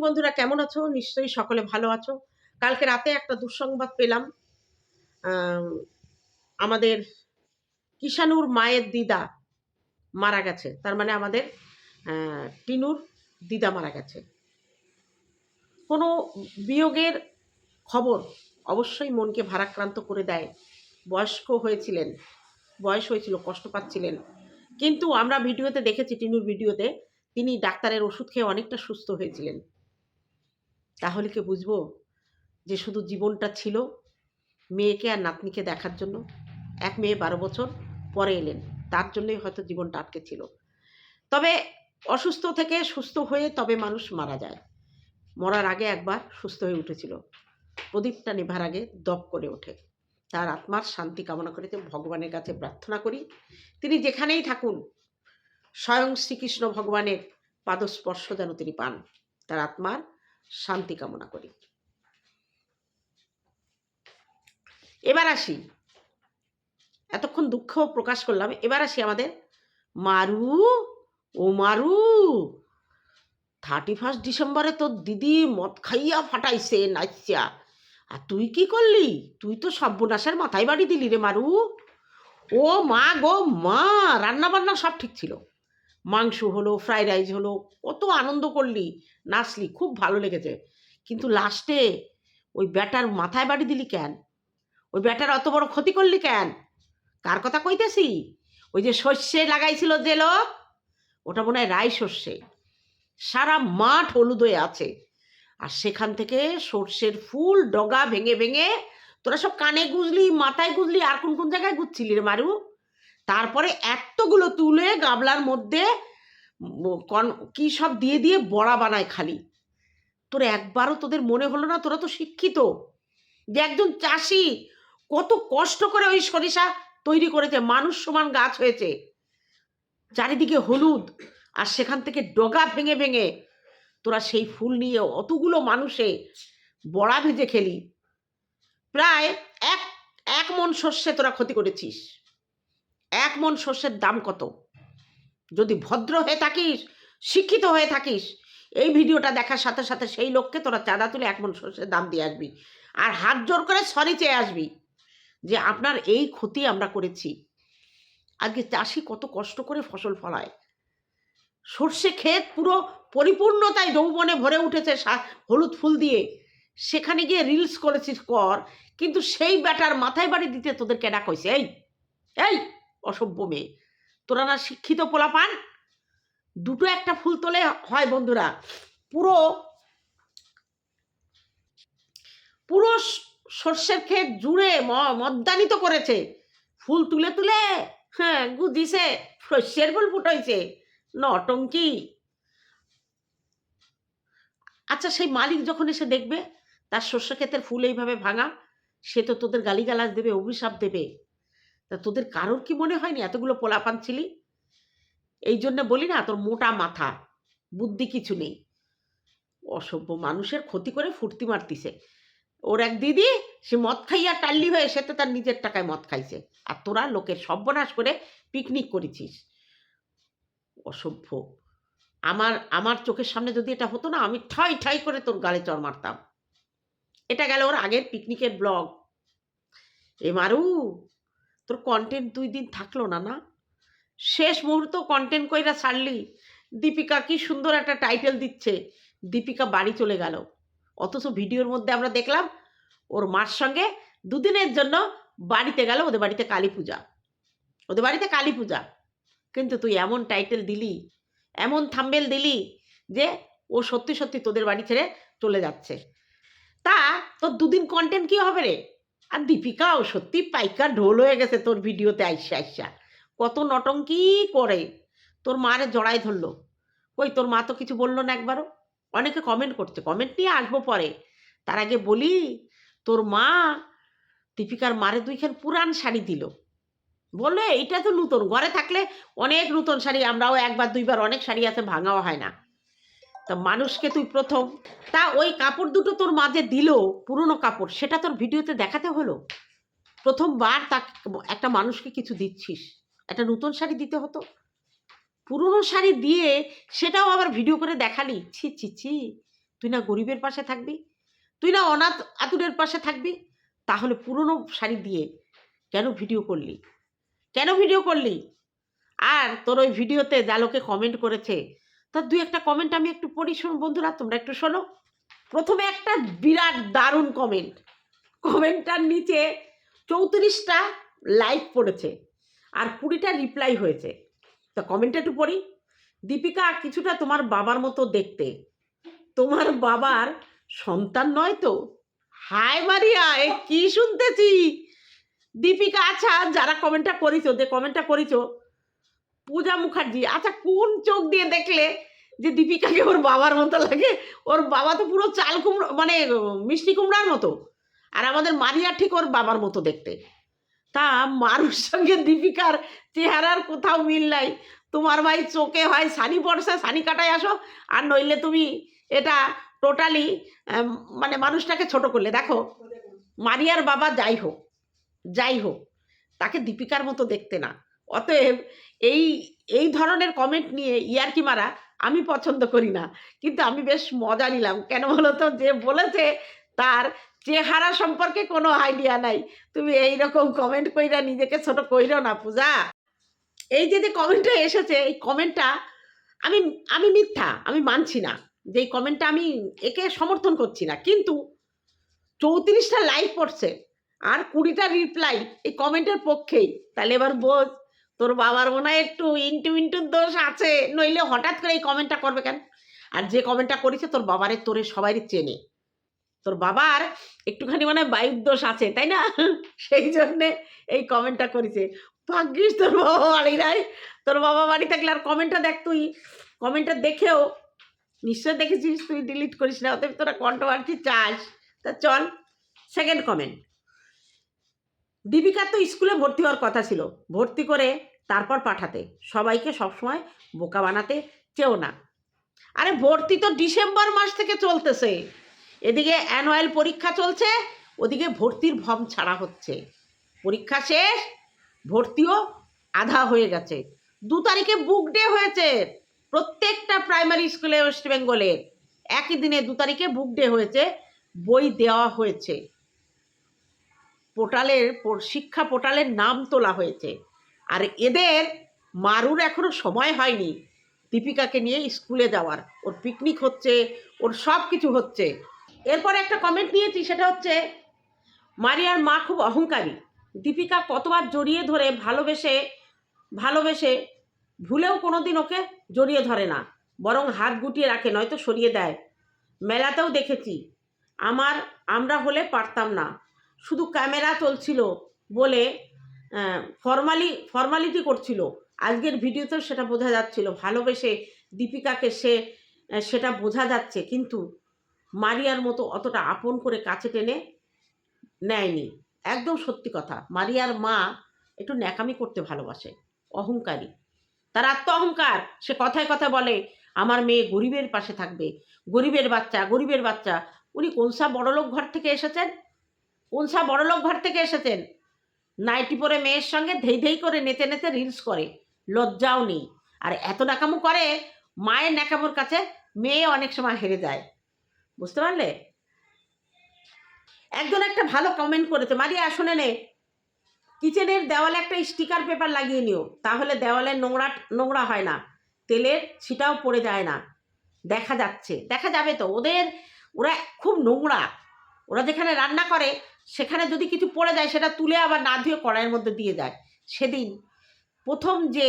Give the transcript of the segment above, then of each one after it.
বন্ধুরা কেমন আছো? নিশ্চয়ই সকলে ভালো আছো। কালকে রাতে একটা দুঃসংবাদ পেলাম। আম, আমাদের কিষানুর মায়ের দিদা মারা গেছে। তার মানে আমাদের টিনুর দিদা মারা গেছে। কোনো বিয়োগের খবর অবশ্যই মনকে ভারাক্রান্ত করে দেয়। বয়স্ক হয়েছিলেন বয়স হয়েছিল কষ্ট পাচ্ছিলেন। কিন্তু আমরা ভিডিওতে দেখেছি টিনুর ভিডিওতে তিনি ডাক্তারের ওষুধ খেয়ে অনেকটা সুস্থ হয়েছিলেন। তাহলে কি বুঝব যে শুধু জীবনটা ছিল মেয়েকে আর নাতনিকে দেখার জন্য? এক মেয়ে বারো বছর পরে এলেন, তার জন্যই হয়তো জীবনটা আটকে ছিল। তবে অসুস্থ থেকে সুস্থ হয়ে তবে মানুষ মারা যায়। মরার আগে একবার সুস্থ হয়ে উঠেছিল। প্রদীপটা নেভার আগে দপ করে ওঠে। তার আত্মার শান্তি কামনা করে ভগবানের কাছে প্রার্থনা করি। তিনি যেখানেই থাকুন, স্বয়ং শ্রীকৃষ্ণ ভগবানের পাদস্পর্শ যেন তিনি পান। তার আত্মার শান্তি কামনা করি। এবার আসি। এতক্ষণ দুঃখ প্রকাশ করলাম। এবার আসি আমাদের মারু, ও মারু থার্টি ফার্স্ট ডিসেম্বরে তোর দিদি মদ খাইয়া ফাটাইছে নাইচা আর তুই কি করলি? তুই তো সর্বনাশের মাথায় বাড়ি দিলি রে মারু। ও মা গো মা রান্না বান্না সব ঠিক ছিল। মাংস হলো ফ্রাইড রাইস হলো, কত আনন্দ করলি। নাচলি, খুব ভালো লেগেছে। কিন্তু লাস্টে ওই ব্যাটার মাথায় বাড়ি দিলি কেন? ওই ব্যাটার অত বড় ক্ষতি করলি কেন? কার কথা কইতেছি? ওই যে শস্যে লাগাইছিল যে লোক, ওটা মনে হয় রাই শস্যে সারা মাঠ হলুদ হয়ে আছে। আর সেখান থেকে সর্ষের ফুল ডগা ভেঙে ভেঙে তোরা সব কানে গুজলি, মাথায় গুজলি, আর কোন কোন জায়গায় গুজছিলি রে মারু? তারপরে এতগুলো তুলে গাবলার মধ্যে কন- কি সব দিয়ে দিয়ে বড়া বানায় খালি। তোর একবারও তোদের মনে হলো না? তোরা তো শিক্ষিত। যে একজন চাষি কত কষ্ট করে ওই সরিষা তৈরি করেছে, মানুষ সমান গাছ হয়েছে। চারিদিকে হলুদ আর সেখান থেকে ডগা ভেঙে ভেঙে তোরা সেই ফুল নিয়ে অতগুলো মানুষে বড়া ভেজে খেলি। প্রায় এক এক মন শস্যে তোরা ক্ষতি করেছিস। এক মন শস্যের দাম কত? যদি ভদ্র হয়ে থাকিস, শিক্ষিত হয়ে থাকিস, এই ভিডিওটা দেখার সাথে সাথে সেই লোককে তোরা চাঁদা তুলে এক মন শস্যের দাম দিয়ে আসবি। আর হাত জোর করে সরি চেয়ে আসবি যে আপনার এই ক্ষতি আমরা করেছি। আজকে চাষি কত কষ্ট করে ফসল ফলায়। সর্ষে ক্ষেত পুরো পরিপূর্ণতায় যৌবনে ভরে উঠেছে হলুদ ফুল দিয়ে। সেখানে গিয়ে রিলস করেছিস কর, কিন্তু সেই ব্যাটার মাথায় বাড়ি দিতে তোদের কেডা কইছে, এই এই। অসভ্য মেয়ে। তোরা না শিক্ষিত পোলা পান দুটো একটা ফুল তোলে হয় বন্ধুরা। পুরো পুরো সর্ষের ক্ষেত জুড়ে মদ্দানিত করেছে। ফুল তুলে তুলে হ্যাঁ গুদিছে শস্যের ফুল ফুটাইছে। নটঙ্কি আচ্ছা সেই মালিক যখন এসে দেখবে, তার শস্য ক্ষেতের ফুল এইভাবে ভাঙা, সে তো তোদের গালিগালাজ দেবে, অভিশাপ দেবে। তা তোদের কারোর কি মনে হয়নি এতগুলো পোলাপান ছিলি? এই জন্য বলি না, তোর মোটা মাথা, বুদ্ধি কিছু নেই। অসভ্য মানুষের ক্ষতি করে ফুর্তি মারতিছে ওর এক দিদি, সে মদ খাইয়া টাল্লি হয়ে সে তো তার নিজের টাকায় মদ খাইছে। আর তোরা লোকের সর্বনাশ করে পিকনিক করেছিস। অসভ্য। আমার আমার চোখের সামনে যদি এটা হতো না, আমি ঠাই ঠাই করে তোর গালে চড় মারতাম। এটা গেল ওর আগের পিকনিকের ব্লগ। এ মারু তোর কন্টেন্ট দুই দিন থাকল না না? শেষ মুহূর্ত কন্টেন্ট কইরা ছাড়লি, দীপিকা কি সুন্দর একটা টাইটেল দিচ্ছে, দীপিকা বাড়ি চলে গেল। অথচ ভিডিওর মধ্যে আমরা দেখলাম, ওর মার সঙ্গে দুদিনের জন্য বাড়িতে গেল, ওদের বাড়িতে কালী পূজা। ওদের বাড়িতে কালী পূজা। কিন্তু তুই এমন টাইটেল দিলি, এমন থাম্বেল দিলি যে ও সত্যি সত্যি তোদের বাড়ি ছেড়ে চলে যাচ্ছে। তা তোর দুদিন কন্টেন্ট কি হবে রে? আর দীপিকাও সত্যি পাইকার ঢোল হয়ে গেছে তোর ভিডিওতে, আইসা আইসা। কত নটঙ্কি করে। তোর মারে জড়াই ধরলো। কই, তোর মা তো কিছু বলল না একবারও? অনেকে কমেন্ট করছে। কমেন্ট নিয়ে আসব পরে। তার আগে বলি, তোর মা দীপিকার মারে দুইখান পুরান শাড়ি দিল। বলল, এইটা তো নূতন। ঘরে থাকলে অনেক নূতন শাড়ি। আমরাও একবার, দুইবার অনেক শাড়ি আছে, ভাঙাও হয় না। তা মানুষকে তুই প্রথম। তা ওই কাপড় দুটো তোর মাঝে দিল, পুরনো কাপড়, সেটা তোর ভিডিওতে দেখাতে হলো? প্রথমবার তা একটা মানুষকে কিছু দিচ্ছিস, একটা নতুন শাড়ি দিতে হতো? পুরনো শাড়ি দিয়ে সেটাও আবার ভিডিও করে দেখালি? ছি ছি ছি, তুই না গরিবের পাশে থাকবি? তুই না অনাথ আতুরের পাশে থাকবি? তাহলে পুরনো শাড়ি দিয়ে কেন ভিডিও করলি? কেন ভিডিও করলি? আর তোর ওই ভিডিওতে যা লোকে কমেন্ট করেছে তার দুই একটা কমেন্ট আমি একটু পড়ি শোন বন্ধুরা, তোমরা একটু শোনো। প্রথমে একটা বিরাট দারুণ কমেন্ট কমেন্টটার নিচে চৌত্রিশটা লাইক পড়েছে আর কুড়িটা রিপ্লাই হয়েছে। তা কমেন্টটা একটু পড়ি। দীপিকা, কিছুটা তোমার বাবার মতো দেখতে। তোমার বাবার সন্তান নয় তো? হায় মারিয়া কি শুনতেছি? দীপিকা আচ্ছা যারা কমেন্টটা করিছো, যে কমেন্টটা করিছো পূজা মুখার্জি। আচ্ছা কোন চোখ দিয়ে দেখলে যে দীপিকাকে ওর বাবার মতো লাগে? ওর বাবা তো পুরো চাল কুমড়ো মানে মিষ্টি কুমড়ার মতো। আর আমাদের মারিয়া ঠিক ওর বাবার মতো দেখতে। তা মারুর সঙ্গে দীপিকার চেহারার কোথাও মিল নাই। তোমার ভাই চোখে হয় সানি পড়ছে, সানি কাটায় আসো। আর নইলে তুমি এটা টোটালি মানে মানুষটাকে ছোট করলে। দেখো, মারিয়ার বাবা যাই হোক যাই হোক, তাকে দীপিকার মতো দেখতে না। অতএব এই এই ধরনের কমেন্ট নিয়ে ইয়ারকি মারা আমি পছন্দ করি না। কিন্তু আমি বেশ মজা নিলাম। কেন বলো তো যে বলেছে তার চেহারা সম্পর্কে কোনো আইডিয়া নাই। তুমি এই রকম কমেন্ট কইরা নিজেকে ছোট কইরো না পূজা। এই যে যে কমেন্টটা এসেছে, এই কমেন্টটা আমি আমি মিথ্যা, আমি মানছি না। যে এই কমেন্টটা আমি একে সমর্থন করছি না। কিন্তু চৌত্রিশটা লাইক পড়ছে। আর কুড়িটা রিপ্লাই এই কমেন্টের পক্ষেই। তাহলে এবার বোঝ তোর বাবার মনে হয় একটু ইন্টু ইন্টুর দোষ আছে। নইলে হঠাৎ করে এই কমেন্টটা করবে কেন? আর যে কমেন্টটা করেছে তোর বাবারে তোরে সবাই চেনে। তোর বাবার একটুখানি মানে বায়ুর দোষ আছে, তাই না? সেই জন্যে এই কমেন্টটা করেছে। ভাগ্যিস তোর বাবা বাড়ি নাই। তোর বাবা বাড়ি থাকলে আর কমেন্টটা দেখ তুই। কমেন্টটা দেখেও নিশ্চয় দেখেছিস তুই ডিলিট করিস না, অতএব তোরা কন্ট্রোভার্সি চাস। তা চল সেকেন্ড কমেন্ট দীপিকার তো স্কুলে ভর্তি হওয়ার কথা ছিল। ভর্তি করে তারপর পাঠাতে। সবাইকে সবসময় বোকা বানাতে চেও না। আরে ভর্তি তো ডিসেম্বর মাস থেকে চলতেছে। এদিকে অ্যানুয়াল পরীক্ষা চলছে, ওদিকে ভর্তির ভম ছাড়া হচ্ছে। পরীক্ষা শেষ, ভর্তিও আধা হয়ে গেছে। দু তারিখে বুক ডে হয়েছে। প্রত্যেকটা প্রাইমারি স্কুলে ওয়েস্ট বেঙ্গলের একই দিনে দু তারিখে বুক ডে হয়েছে, বই দেওয়া হয়েছে। পোর্টালের শিক্ষা পোর্টালের নাম তোলা হয়েছে। আর এদের মারুর এখনও সময় হয়নি দীপিকাকে নিয়ে স্কুলে যাওয়ার। ওর পিকনিক হচ্ছে, ওর সব কিছু হচ্ছে। এরপর একটা কমেন্ট নিয়েছি, সেটা হচ্ছে, মারিয়ার মা খুব অহংকারী। দীপিকা কতবার জড়িয়ে ধরে ভালোবেসে ভালোবেসে ভুলেও কোনো দিন ওকে জড়িয়ে ধরে না, বরং হাত গুটিয়ে রাখে, নয়তো সরিয়ে দেয়। মেলাতেও দেখেছি, আমার, আমরা হলে পারতাম না। শুধু ক্যামেরা চলছিল বলে ফর্মালি ফর্মালিটি করছিল। আজকের ভিডিওতেও সেটা বোঝা যাচ্ছিল, ভালোবেসে দীপিকাকে সে সেটা বোঝা যাচ্ছে, কিন্তু মারিয়ার মতো অতটা আপন করে কাছে টেনে নেয়নি। একদম সত্যি কথা, মারিয়ার মা একটু ন্যাকামি করতে ভালোবাসে, অহংকারী। তার আত্ম অহংকার, সে কথায় কথা বলে, আমার মেয়ে গরিবের পাশে থাকবে, গরিবের বাচ্চা গরিবের বাচ্চা। উনি কোনসা বড়লোক ঘর থেকে এসেছেন? কোনসা বড়লোক ঘর থেকে এসেছেন। নাইটি পরে মেয়ের সঙ্গে ধেই ধেই করে নেচে নেচে রিলস করে। লজ্জাও নেই। আর এত ন্যাকামো করে, মায়ের ন্যাকামোর কাছে মেয়ে অনেক সময় হেরে যায়। বুঝতে পারলে? একজন একটা ভালো কমেন্ট করেছে। মারিয়া, শুনে নে। কিচেনের দেওয়ালে একটা স্টিকার পেপার লাগিয়ে নিও। তাহলে দেওয়ালে নোংরা নোংরা হয় না। তেলের ছিটাও পড়ে যায় না। দেখা যাচ্ছে। দেখা যাবে তো। ওদের, ওরা খুব নোংরা। ওরা যেখানে রান্না করে সেখানে যদি কিছু পড়ে যায়, সেটা তুলে আবার না ধুয়ে কড়াইয়ের মধ্যে দিয়ে যায় সেদিন প্রথম যে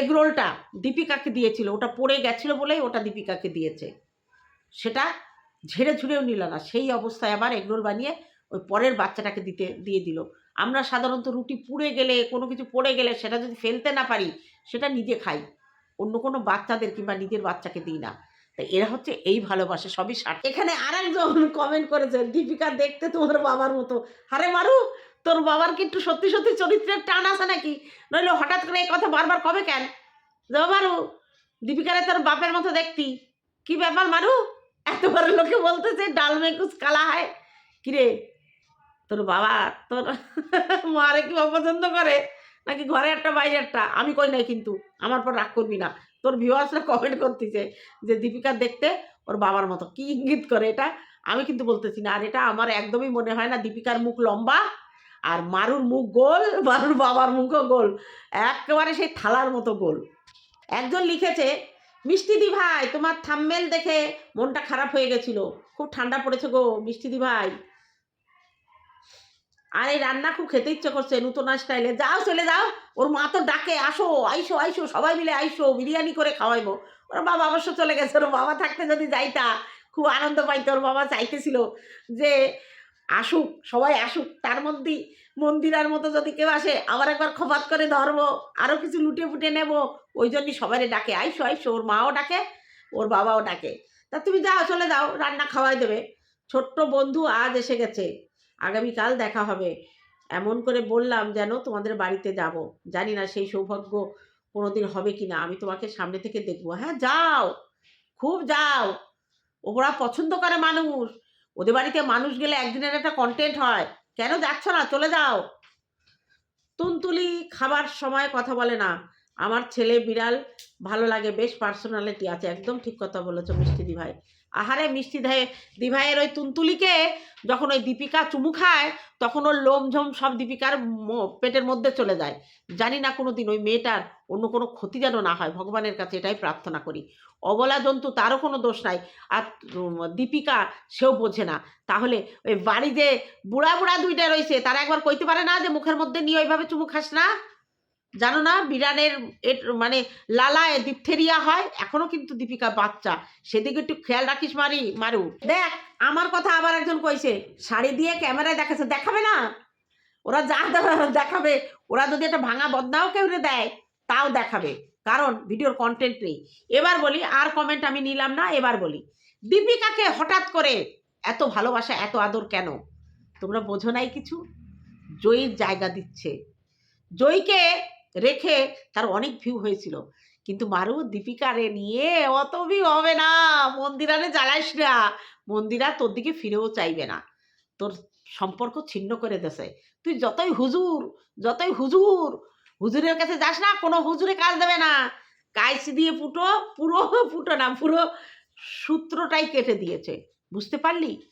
এগরোলটা দীপিকাকে দিয়েছিল, ওটা পড়ে গেছিল বলেই ওটা দীপিকাকে দিয়েছে। সেটা ঝেড়ে ঝুড়েও নিল না। সেই অবস্থায় আবার এগরোল বানিয়ে ওই পরের বাচ্চাটাকে দিতে, দিয়ে দিল। আমরা সাধারণত রুটি পুড়ে গেলে, কোনো কিছু পড়ে গেলে, সেটা যদি ফেলতে না পারি, সেটা নিজে খাই। অন্য কোনো বাচ্চাদের কিংবা নিজের বাচ্চাকে দিই না। তাই এরা হচ্ছে এই ভালোবাসে, সবই স্বার্থ এখানে আর একজন কমেন্ট করেছে, দীপিকা, দেখতে তোমার বাবার মতো। আরে মারু, তোর বাবার কি একটু সত্যি সত্যি চরিত্রের টান আছে নাকি? নইলে হঠাৎ করে এই কথা বারবার কবে কেন? মারু, দীপিকারে তোর বাপের মতো দেখতি। কি ব্যাপার মারু? এতবার লোকে বলতেছে ডাল মে কুছ কালা হয়। কিরে, তোর বাবা তোর মারে কি অপছন্দ করে? নাকি ঘরে একটা বাইরে একটা আমি কই নাই কিন্তু, আমার পর রাগ করবি না। তোর ভিউয়ার্সরা কমেন্ট করতেছে যে, দীপিকা দেখতে ওর বাবার মতো। কি ইঙ্গিত করে এটা? আমি কিন্তু বলতেছি না। আর এটা আমার একদমই মনে হয় না দীপিকার মুখ লম্বা আর মারুর মুখ গোল, মারুর বাবার মুখও গোল। একেবারে সেই থালার মতো গোল। একজন লিখেছে, মিষ্টি দি ভাই, তোমার থাম্মেল দেখে মনটা খারাপ হয়ে গেছিল। খুব ঠান্ডা পড়েছে গো, মিষ্টি দি ভাই। আর এই রান্না খুব খেতে ইচ্ছে করছে, নূতন স্টাইলে। যাও, চলে যাও। ওর মা তো ডাকে, আসো, আইসো আইসো, সবাই মিলে আইসো, বিরিয়ানি করে খাওয়াইবো। ওর বাবা অবশ্য চলে গেছে, ওর বাবা থাকতে যদি যাইতা, খুব আনন্দ পাইতো। ওর বাবা চাইতেছিল যে, আসুক, সবাই আসুক। তার মধ্যেই মন্দিরার মতো যদি কেউ আসে, আবার একবার খপাত করে ধরবো আরও কিছু লুটে ফুটে নেব। ওই জন্যই সবাই ডাকে, আইসো আইসো। ওর মাও ডাকে, ওর বাবাও ডাকে। তা তুমি যাও, চলে যাও, রান্না খাওয়াই দেবে। ছোট্ট বন্ধু আজ এসে গেছে। আগামীকাল দেখা হবে। এমন করে বললাম যেন তোমাদের বাড়িতে যাব। জানি না সেই সৌভাগ্য কোনোদিন হবে কি না আমি তোমাকে সামনে থেকে দেখব। হ্যাঁ যাও। খুব যাও। ওরা পছন্দ করে মানুষ। ওদের বাড়িতে মানুষ গেলে একদিনের একটা কন্টেন্ট হয়। কেন যাচ্ছ না? চলে যাও। তুনতুলি খাবার সময় কথা বলে না। আমার ছেলে বিড়াল ভালো লাগে, বেশ পার্সোনালিটি আছে, একদম ঠিক কথা বলেছ মিষ্টি দিভাই। আহারে মিষ্টি ধায় দিভাইয়ের ওই তুনতুলিকে যখন ওই দীপিকা চুমু খায়, তখন ওর লোম ঝোম সব দীপিকার পেটের মধ্যে চলে যায়। জানি না কোনো দিন ওই মেয়েটার অন্য কোনো ক্ষতি যেন না হয়, ভগবানের কাছে এটাই প্রার্থনা করি। অবলা জন্তু, তারও কোনো দোষ নাই, আর দীপিকা সেও বোঝে না। তাহলে ওই বাড়ি যে বুড়া বুড়া দুইটা রয়েছে তারা একবার কইতে পারে না যে মুখের মধ্যে নিয়ে ওইভাবে চুমু খাস না? জানো না, বিড়ালের এর মানে লালায় ডিপথেরিয়া হয়, এখনও কিন্তু দীপিকা বাচ্চা। সেদিকে একটু খেয়াল রাখিস মারি, মারু। দেখ, আমার কথা আবার একজন কইছে, শাড়ি দিয়ে ক্যামেরায় দেখাচ্ছে, দেখাবে না? ওরা যা দেখাবে দেখাবে ওরা যদি একটা ভাঙা বদনাও কেউ দেয়, তাও দেখাবে। কারণ ভিডিওর কন্টেন্ট নেই। এবার বলি, আর কমেন্ট আমি নিলাম না, এবার বলি। দীপিকাকে হঠাৎ করে এত ভালোবাসা, এত আদর কেন? তোমরা বোঝো নাই কিছু? জয়ীর জায়গা দিচ্ছে। জয়ীকে রেখে তার অনেক ভিউ হয়েছিল। কিন্তু মারু দীপিকারে নিয়ে অত ভিউ হবে না। মন্দিরারে জ্বালাইস না। মন্দিরা তোর দিকে ফিরেও চাইবে না। তোর সম্পর্ক ছিন্ন করে দেছে তুই যতই হুজুর যতই হুজুর, হুজুরের কাছে যাস না, কোনো হুজুরে কাজ দেবে না। কাইসি দিয়ে ফুটো, পুরো ফুটো না, পুরো সূত্রটাই কেটে দিয়েছে। বুঝতে পারলি?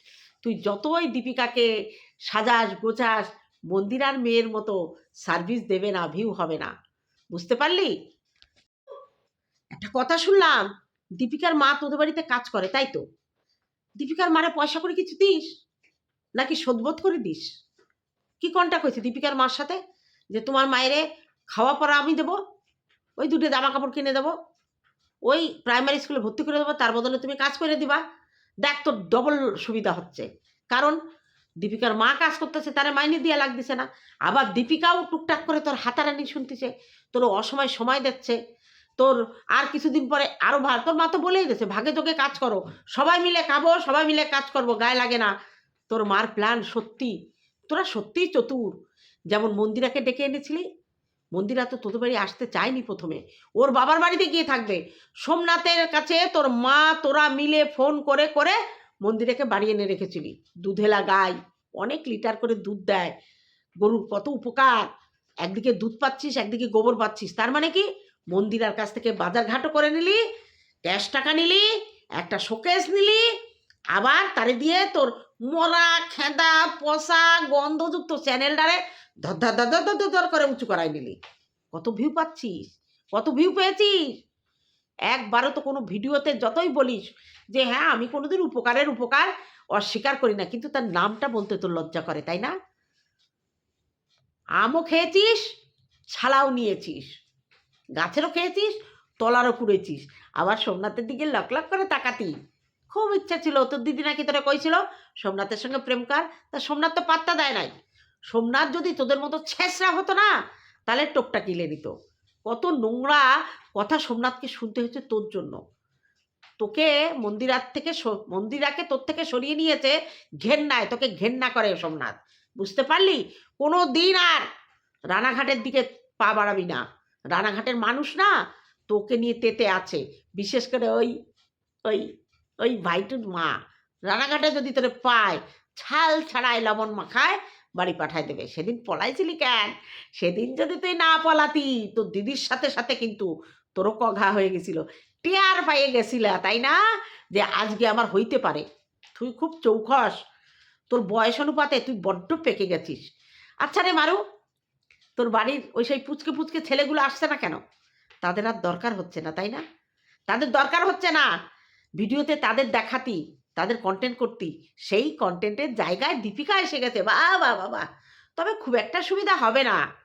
তুই যতই দীপিকাকে সাজাস, গোছাস মন্দিরার মেয়ের মতো সার্ভিস দেবে না ভিউ হবে না। বুঝতে পারলি? একটা কথা শুনলাম, দীপিকার মা তোদের বাড়িতে কাজ করে, তাই তো? দীপিকার মারে পয়সা করে কিছু দিস? নাকি শোধবোধ করে দিস? কি কন্ট্যাক্ট হয়েছে দীপিকার মার সাথে? যে তোমার মায়েরে খাওয়া পরা আমি দেবো, ওই দুটো জামা কাপড় কিনে দেবো, ওই প্রাইমারি স্কুলে ভর্তি করে দেবো, তার বদলে তুমি কাজ করে দিবা। দেখ তোর ডবল সুবিধা হচ্ছে। কারণ দীপিকার মা কাজ করতেছে, তারে মাইনে দিয়া লাগতেছে না। আবার দীপিকাও টুকটাক করে তোর হাতারানি শুনতেছে, তোর অসময় সময় দিচ্ছে, তোর আর কিছুদিন পরে আরও ভাগ তোর মা তো বলেই দিয়েছে, ভাগে তোকে কাজ করো, সবাই মিলে খাব, সবাই মিলে কাজ করব, গায়ে লাগে না। তোর মার প্ল্যান সত্যি, তোরা সত্যিই চতুর। যেমন মন্দিরাকে ডেকে এনেছিলি, মন্দিরা তো তোদের বাড়ি আসতে চায়নি প্রথমে। ওর বাবার বাড়িতে গিয়ে থাকবে। সোমনাথের কাছে তোর মা, তোরা মিলে ফোন করে করে মন্দিরাকে বাড়ি এনে রেখেছিলি। দুধেলা গাই অনেক লিটার করে দুধ দেয়। গরুর কত উপকার। একদিকে দুধ পাচ্ছিস, একদিকে গোবর পাচ্ছিস। তার মানে কি? মন্দিরার কাছ থেকে বাজার ঘাটও করে নিলি, ক্যাশ টাকা নিলি, একটা শোকেস নিলি, আবার তারে দিয়ে তোর মরা, খেদা, পচা, গন্ধযুক্ত চ্যানেলটারে ধর ধর ধর ধর ধর করে উঁচু করাই নিলি। কত ভিউ পাচ্ছিস, কত ভিউ পেয়েছিস। একবারও তো কোনো ভিডিওতে যতই বলিস যে হ্যাঁ আমি কোনোদিন উপকারের উপকার অস্বীকার করি না, কিন্তু তার নামটা বলতে তো লজ্জা করে, তাই না? আমও খেয়েছিস, ছালাও নিয়েছিস, গাছেরও খেয়েছিস, তলারও কুড়েছিস আবার সোমনাথের দিকে লক লক করে তাকাতি। খুব ইচ্ছা ছিল, তোর দিদি নাকি তোরা কইছিল, সোমনাথের সঙ্গে প্রেম কর, তা সোমনাথ তো পাত্তা দেয় নাই। সোমনাথ যদি তোদের মতো ছেঁচড়া হতো না, তাহলে টোপটা কিলে নিত। কত নোংরা কথা সোমনাথকে শুনতে হয়েছে তোর জন্য। তোকে মন্দিরার থেকে মন্দিরাকে তোর থেকে সরিয়ে নিয়েছে ঘেন্নায়। তোকে ঘেন্না করে সোমনাথ। বুঝতে পারলি? কোনো দিন আর রানাঘাটের দিকে পা বাড়াবি না। রানাঘাটের মানুষ না তোকে নিয়ে তেতে আছে। বিশেষ করে ওই ওই ওই ভাইটুর মা। রানাঘাটে যদি তোরে পায়, ছাল ছাড়াই লবণ মাখায় বাড়ি পাঠায় দেবে। সেদিন পলাইছিলি কেন? সেদিন যদি তুই না পলাতি, তোর দিদির সাথে সাথে কিন্তু তোরও কঘা হয়ে গেছিল। টেয়ার পাইয়ে গেছিলা, তাই না? যে আজকে আমার হইতে পারে। তুই খুব চৌখস। তোর বয়স অনুপাতে তুই বড্ড পেকে গেছিস। আচ্ছা রে মারু, তোর বাড়ির ওই সেই পুচকে পুচকে ছেলেগুলো আসছে না কেন? তাদের আর দরকার হচ্ছে না, তাই না? তাদের দরকার হচ্ছে না। ভিডিওতে তাদের দেখাতি, তাদের কন্টেন্ট করতি। সেই কন্টেন্টের জায়গায় দীপিকা এসে গেছে। বা বা বাবা তবে খুব একটা সুবিধা হবে না।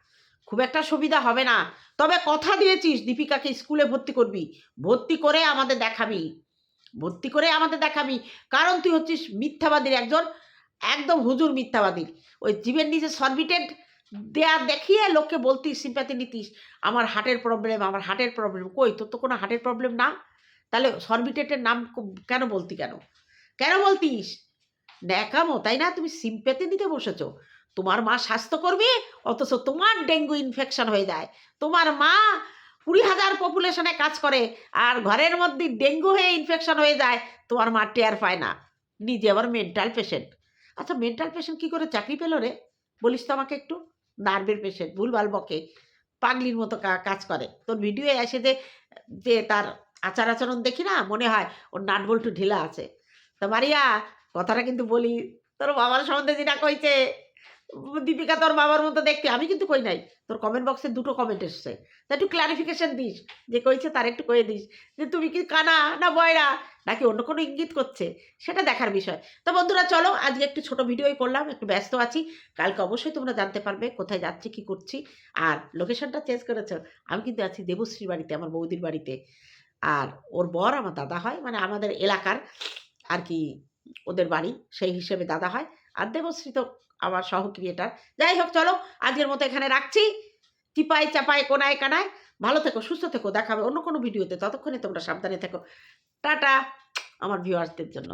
খুব একটা সুবিধা হবে না। তবে কথা দিয়েছিস, দীপিকাকে স্কুলে ভর্তি করবি। ভর্তি করে আমাদের দেখাবি। ভর্তি করে আমাদের দেখাবি। কারণ তুই হচ্ছিস মিথ্যাবাদীর একজন, একদম হুজুর মিথ্যাবাদীর। ওই জীবের নিচে সরবিটেড দেয়া দেখিয়ে লোককে বলতিস সিম্প্যাথি নিতিস, আমার হার্টের প্রবলেম আমার হার্টের প্রবলেম কই, তোর তো কোনো হার্টের প্রবলেম না? তাহলে সরবিটেটের নাম কেন বলতি কেন? কেন বলতিস? ন্যাকামো, তাই না? তুমি সিম্প্যাথি দিতে বসেছো। তোমার মা স্বাস্থ্যকর্মী? অথচ তোমার ডেঙ্গু ইনফেকশন হয়ে যায়। তোমার মা কুড়ি হাজার পপুলেশনে কাজ করে, আর ঘরের মধ্যে ডেঙ্গু হয়ে ইনফেকশন হয়ে যায়, তোমার মা টেয়ার পায় না। নিজে আবার মেন্টাল পেশেন্ট আচ্ছা মেন্টাল পেশেন্ট কী করে চাকরি পেল রে? বলিস তো আমাকে একটু। নার্ভের পেশেন্ট ভুলভাল বকে। পাগলির মতো কাজ করে। তোর ভিডিও এসে যে যে তার আচার আচরণ দেখি না, মনে হয় ওর নাট বল্টু ঢিলা আছে। তা মারিয়া, কথাটা কিন্তু বলি, তোর বাবার সম্বন্ধে যেটা কইছে। দীপিকা তোর বাবার মতো দেখতে, আমি কিন্তু কই নাই। তোর কমেন্ট বক্সে দুটো কমেন্ট এসছে। তা একটু ক্লারিফিকেশন দিস, যে কইছে তার একটু কয়ে দিস, যে তুমি কি কানা না বয়রা, নাকি অন্য কোনো ইঙ্গিত করছে? সেটা দেখার বিষয়। তো বন্ধুরা, চলো, আজকে একটু ছোট ভিডিওই করলাম, একটু ব্যস্ত আছি। কালকে অবশ্যই তোমরা জানতে পারবে কোথায় যাচ্ছি, কি করছি। আর লোকেশনটা চেঞ্জ করেছ? আমি কিন্তু আছি দেবশ্রীর বাড়িতে, আমার বৌদির বাড়িতে। আর ওর বর আমার দাদা হয় মানে আমাদের এলাকার আর কি ওদের বাড়ি, সেই হিসেবে দাদা হয়। আর দেবশ্রী তো আমার সহ ক্রিয়েটার যাই হোক চলো, আজকের মতো এখানে রাখছি। টিপাই, চাপাই, কোনায়, কানায়। ভালো থেকো, সুস্থ থেকো দেখাবে অন্য কোনো ভিডিওতে। ততক্ষণে তোমরা সাবধানে থেকো। টাটা, আমার ভিউয়ার্সদের জন্য।